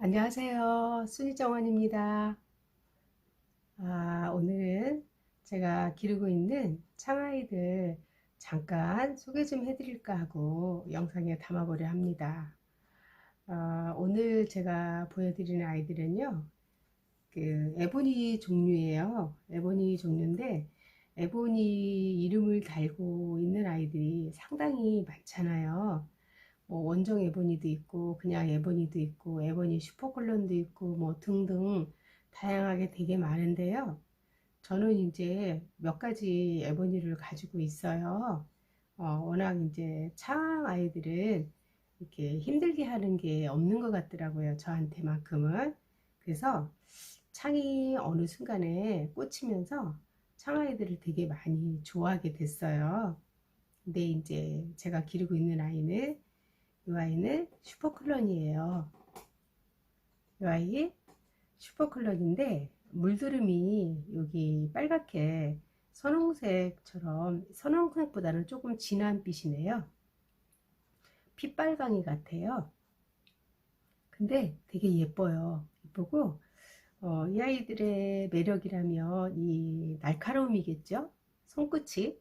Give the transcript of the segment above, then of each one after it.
안녕하세요. 순이정원입니다. 아, 오늘은 제가 기르고 있는 창아이들 잠깐 소개 좀 해드릴까 하고 영상에 담아보려 합니다. 아, 오늘 제가 보여드리는 아이들은요, 그 에보니 종류예요. 에보니 종류인데, 에보니 이름을 달고 있는 아이들이 상당히 많잖아요. 뭐 원종 에보니도 있고 그냥 에보니도 있고 에보니 슈퍼콜론도 있고 뭐 등등 다양하게 되게 많은데요. 저는 이제 몇 가지 에보니를 가지고 있어요. 어, 워낙 이제 창 아이들은 이렇게 힘들게 하는 게 없는 것 같더라고요. 저한테만큼은. 그래서 창이 어느 순간에 꽂히면서 창 아이들을 되게 많이 좋아하게 됐어요. 근데 이제 제가 기르고 있는 아이는 이 아이는 슈퍼클론이에요. 이 아이 슈퍼클론인데 물드름이 여기 빨갛게 선홍색처럼 선홍색보다는 조금 진한 빛이네요. 핏빨강이 같아요. 근데 되게 예뻐요. 예쁘고 어, 이 아이들의 매력이라면 이 날카로움이겠죠. 손끝이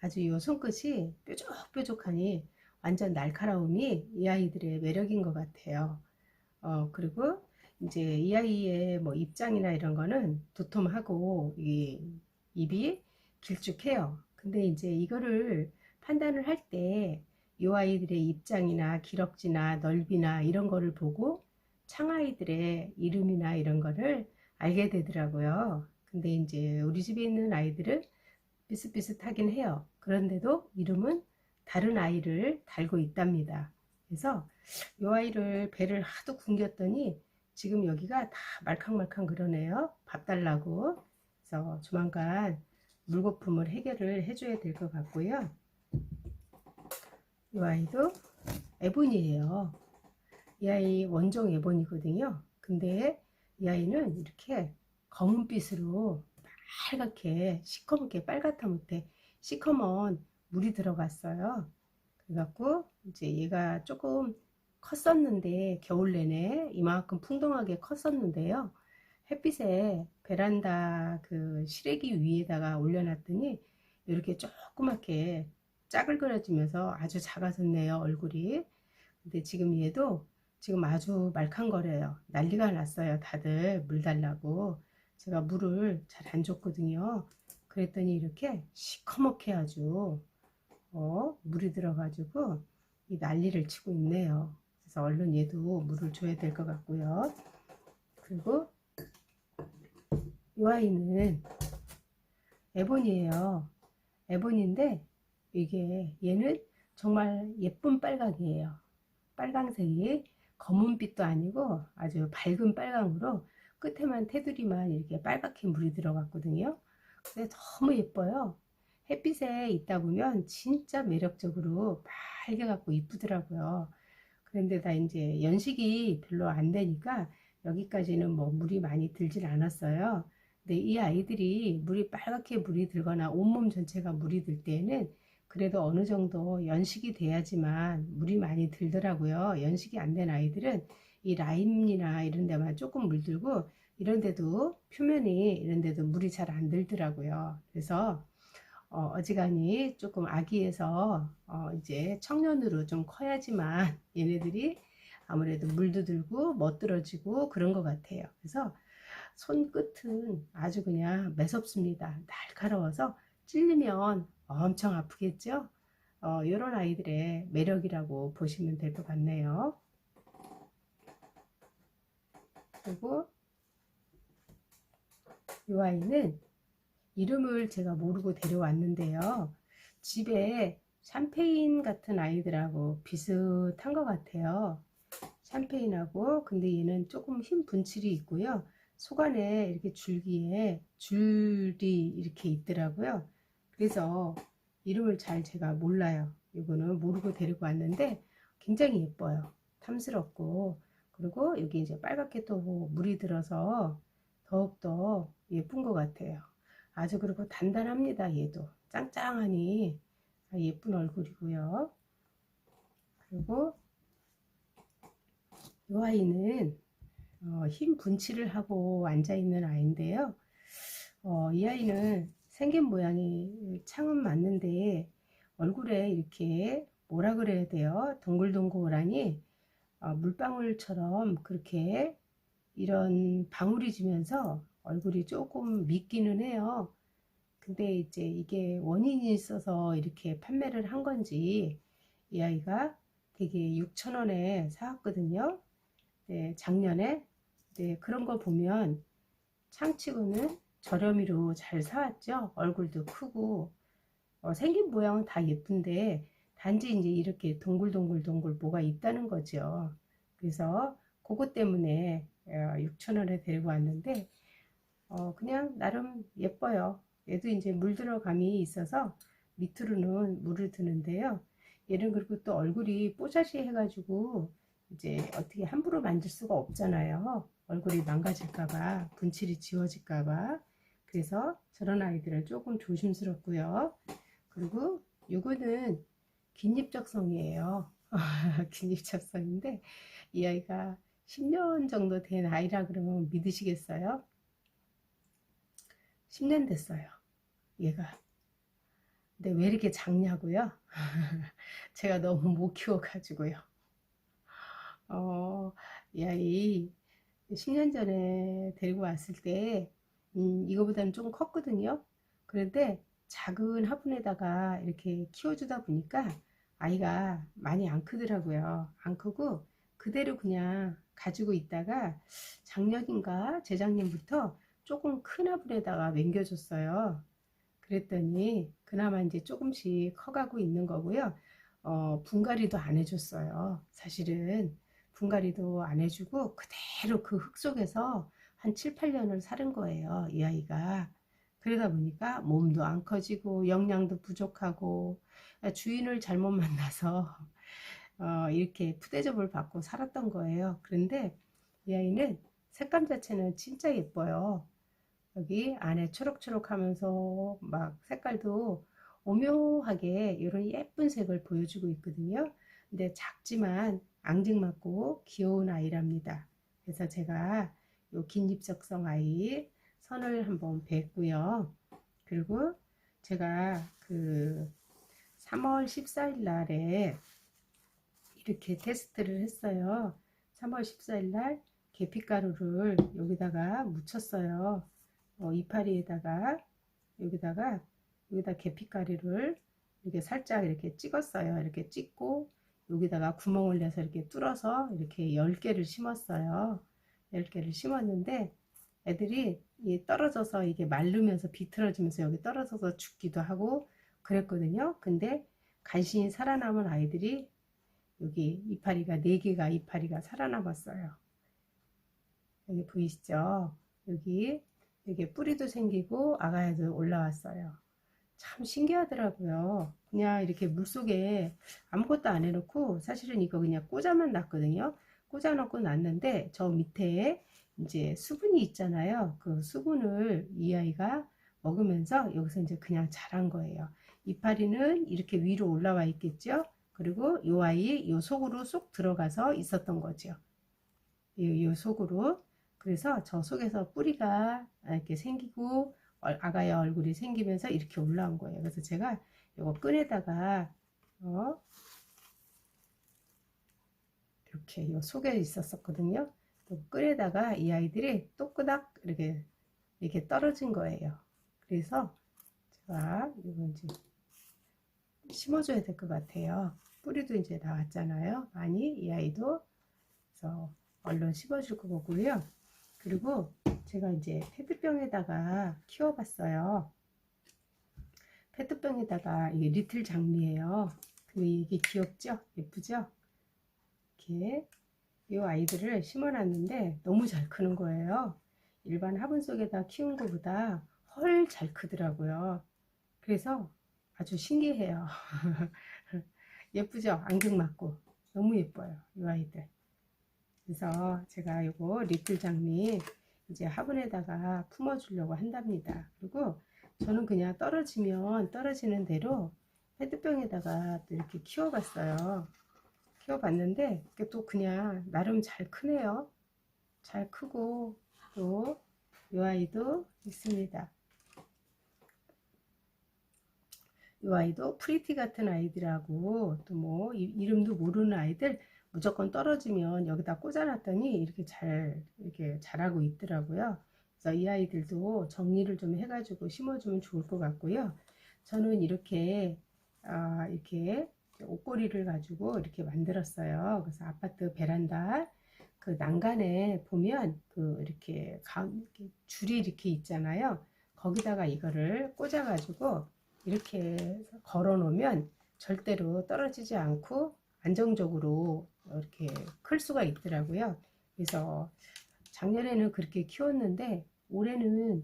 아주 이 손끝이 뾰족뾰족하니 완전 날카로움이 이 아이들의 매력인 것 같아요. 어, 그리고 이제 이 아이의 뭐 입장이나 이런 거는 도톰하고 이 입이 길쭉해요. 근데 이제 이거를 판단을 할 때 이 아이들의 입장이나 기럭지나 넓이나 이런 거를 보고 창아이들의 이름이나 이런 거를 알게 되더라고요. 근데 이제 우리 집에 있는 아이들은 비슷비슷하긴 해요. 그런데도 이름은 다른 아이를 달고 있답니다. 그래서 이 아이를 배를 하도 굶겼더니 지금 여기가 다 말캉말캉 그러네요. 밥 달라고. 그래서 조만간 물거품을 해결을 해줘야 될 것 같고요. 이 아이도 에본이에요. 이 아이 원종 에본이거든요. 근데 이 아이는 이렇게 검은빛으로 빨갛게 시커멓게 빨갛다 못해 시커먼 물이 들어갔어요. 그래갖고 이제 얘가 조금 컸었는데 겨울 내내 이만큼 풍덩하게 컸었는데요. 햇빛에 베란다 그 시래기 위에다가 올려놨더니 이렇게 조그맣게 짜글거려지면서 아주 작아졌네요 얼굴이. 근데 지금 얘도 지금 아주 말캉거려요. 난리가 났어요. 다들 물 달라고. 제가 물을 잘 안 줬거든요. 그랬더니 이렇게 시커멓게 아주 어, 물이 들어가지고 이 난리를 치고 있네요. 그래서 얼른 얘도 물을 줘야 될 것 같고요. 그리고 이 아이는 에본이에요. 에본인데 이게 얘는 정말 예쁜 빨강이에요. 빨강색이 검은빛도 아니고 아주 밝은 빨강으로 끝에만 테두리만 이렇게 빨갛게 물이 들어갔거든요. 근데 너무 예뻐요. 햇빛에 있다 보면 진짜 매력적으로 빨개 갖고 이쁘더라고요. 그런데 다 이제 연식이 별로 안 되니까 여기까지는 뭐 물이 많이 들질 않았어요. 근데 이 아이들이 물이 빨갛게 물이 들거나 온몸 전체가 물이 들 때는 그래도 어느 정도 연식이 돼야지만 물이 많이 들더라고요. 연식이 안 된 아이들은 이 라임이나 이런 데만 조금 물들고 이런 데도 표면이 이런 데도 물이 잘 안 들더라고요. 그래서 어, 지간히 조금 아기에서 어, 이제 청년으로 좀 커야지만 얘네들이 아무래도 물도 들고 멋들어지고 그런 것 같아요. 그래서 손끝은 아주 그냥 매섭습니다. 날카로워서 찔리면 엄청 아프겠죠? 어, 이런 아이들의 매력이라고 보시면 될 것 같네요. 그리고 이 아이는 이름을 제가 모르고 데려왔는데요. 집에 샴페인 같은 아이들하고 비슷한 것 같아요. 샴페인하고 근데 얘는 조금 흰 분칠이 있고요. 속 안에 이렇게 줄기에 줄이 이렇게 있더라고요. 그래서 이름을 잘 제가 몰라요. 이거는 모르고 데리고 왔는데 굉장히 예뻐요. 탐스럽고 그리고 여기 이제 빨갛게 또 물이 들어서 더욱더 예쁜 것 같아요. 아주 그리고 단단합니다. 얘도 짱짱하니 예쁜 얼굴이고요. 그리고 이 아이는 어, 흰 분칠을 하고 앉아 있는 아이인데요. 어, 이 아이는 생긴 모양이 창은 맞는데 얼굴에 이렇게 뭐라 그래야 돼요? 동글동글하니 어, 물방울처럼 그렇게 이런 방울이 지면서 얼굴이 조금 믿기는 해요. 근데 이제 이게 원인이 있어서 이렇게 판매를 한 건지 이 아이가 되게 6천원에 사왔거든요. 네, 작년에. 네, 그런 거 보면 창치고는 저렴이로 잘 사왔죠. 얼굴도 크고 어, 생긴 모양은 다 예쁜데 단지 이제 이렇게 동글동글동글 뭐가 있다는 거죠. 그래서 그것 때문에 6천원에 데리고 왔는데 어, 그냥 나름 예뻐요. 얘도 이제 물 들어감이 있어서 밑으로는 물을 드는데요. 얘는 그리고 또 얼굴이 뽀샤시 해가지고 이제 어떻게 함부로 만질 수가 없잖아요. 얼굴이 망가질까봐, 분칠이 지워질까봐. 그래서 저런 아이들은 조금 조심스럽고요. 그리고 요거는 긴입적성이에요. 긴입적성인데 이 아이가 10년 정도 된 아이라 그러면 믿으시겠어요? 10년 됐어요. 얘가. 근데 왜 이렇게 작냐고요? 제가 너무 못 키워가지고요. 어, 이 아이 10년 전에 데리고 왔을 때 음, 이거보다는 좀 컸거든요. 그런데 작은 화분에다가 이렇게 키워주다 보니까 아이가 많이 안 크더라고요. 안 크고 그대로 그냥 가지고 있다가 작년인가 재작년부터 조금 큰 화분에다가 맹겨줬어요. 그랬더니 그나마 이제 조금씩 커가고 있는 거고요. 어, 분갈이도 안 해줬어요. 사실은 분갈이도 안 해주고 그대로 그 흙 속에서 한 7, 8년을 사는 거예요. 이 아이가. 그러다 보니까 몸도 안 커지고 영양도 부족하고 주인을 잘못 만나서 어, 이렇게 푸대접을 받고 살았던 거예요. 그런데 이 아이는 색감 자체는 진짜 예뻐요. 여기 안에 초록초록 하면서 막 색깔도 오묘하게 이런 예쁜 색을 보여주고 있거든요. 근데 작지만 앙증맞고 귀여운 아이랍니다. 그래서 제가 요 긴입적성 아이 선을 한번 뵀고요. 그리고 제가 그 3월 14일 날에 이렇게 테스트를 했어요. 3월 14일 날 계피가루를 여기다가 묻혔어요. 어, 이파리에다가 여기다가 여기다 계피가루를 이렇게 살짝 이렇게 찍었어요. 이렇게 찍고 여기다가 구멍을 내서 이렇게 뚫어서 이렇게 10개를 심었어요. 10개를 심었는데 애들이 떨어져서 이게 마르면서 비틀어지면서 여기 떨어져서 죽기도 하고 그랬거든요. 근데 간신히 살아남은 아이들이 여기 이파리가 4개가 이파리가 살아남았어요. 여기 보이시죠? 여기 이게 뿌리도 생기고 아가야도 올라왔어요. 참 신기하더라고요. 그냥 이렇게 물속에 아무것도 안 해놓고 사실은 이거 그냥 꽂아만 놨거든요. 꽂아놓고 놨는데 저 밑에 이제 수분이 있잖아요. 그 수분을 이 아이가 먹으면서 여기서 이제 그냥 자란 거예요. 이파리는 이렇게 위로 올라와 있겠죠. 그리고 이 아이 요 속으로 쏙 들어가서 있었던 거죠. 이, 요 속으로. 그래서 저 속에서 뿌리가 이렇게 생기고 아가의 얼굴이 생기면서 이렇게 올라온 거예요. 그래서 제가 이거 끈에다가 어 이렇게 요 속에 있었었거든요. 또 끈에다가 이 아이들이 또 끄닥 이렇게 이렇게 떨어진 거예요. 그래서 제가 이거 이제 심어줘야 될 것 같아요. 뿌리도 이제 나왔잖아요. 많이 이 아이도 그래서 얼른 심어줄 거고요. 그리고 제가 이제 페트병에다가 키워봤어요. 페트병에다가 이게 리틀 장미예요. 이게 귀엽죠? 예쁘죠? 이렇게 이 아이들을 심어놨는데 너무 잘 크는 거예요. 일반 화분 속에다 키운 것보다 헐 잘 크더라고요. 그래서 아주 신기해요. 예쁘죠? 안경 맞고 너무 예뻐요. 이 아이들. 그래서 제가 이거 리틀 장미 이제 화분에다가 품어 주려고 한답니다. 그리고 저는 그냥 떨어지면 떨어지는 대로 페트병에다가 또 이렇게 키워 봤어요. 키워 봤는데 또 그냥 나름 잘 크네요. 잘 크고 또 이 아이도 있습니다. 이 아이도 프리티 같은 아이들하고 또 뭐 이름도 모르는 아이들 무조건 떨어지면 여기다 꽂아놨더니 이렇게 잘 이렇게 자라고 있더라고요. 그래서 이 아이들도 정리를 좀 해가지고 심어주면 좋을 것 같고요. 저는 이렇게 아, 이렇게 옷걸이를 가지고 이렇게 만들었어요. 그래서 아파트 베란다 그 난간에 보면 그 이렇게 가, 이렇게 줄이 이렇게 있잖아요. 거기다가 이거를 꽂아가지고 이렇게 걸어 놓으면 절대로 떨어지지 않고 안정적으로 이렇게 클 수가 있더라고요. 그래서 작년에는 그렇게 키웠는데 올해는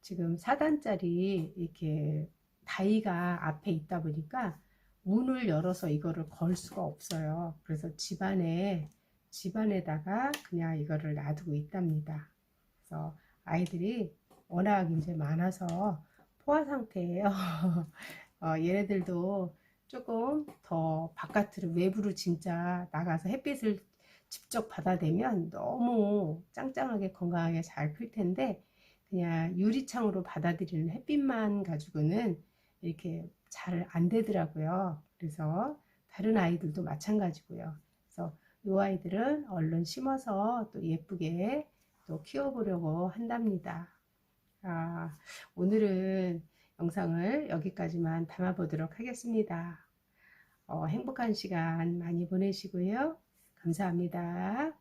지금 4단짜리 이렇게 다이가 앞에 있다 보니까 문을 열어서 이거를 걸 수가 없어요. 그래서 집안에 집안에다가 그냥 이거를 놔두고 있답니다. 그래서 아이들이 워낙 이제 많아서 포화 상태예요. 어, 얘네들도 조금 더 바깥으로 외부로 진짜 나가서 햇빛을 직접 받아대면 너무 짱짱하게 건강하게 잘 클 텐데 그냥 유리창으로 받아들이는 햇빛만 가지고는 이렇게 잘 안 되더라고요. 그래서 다른 아이들도 마찬가지고요. 그래서 이 아이들은 얼른 심어서 또 예쁘게 또 키워보려고 한답니다. 아, 오늘은 영상을 여기까지만 담아보도록 하겠습니다. 어, 행복한 시간 많이 보내시고요. 감사합니다.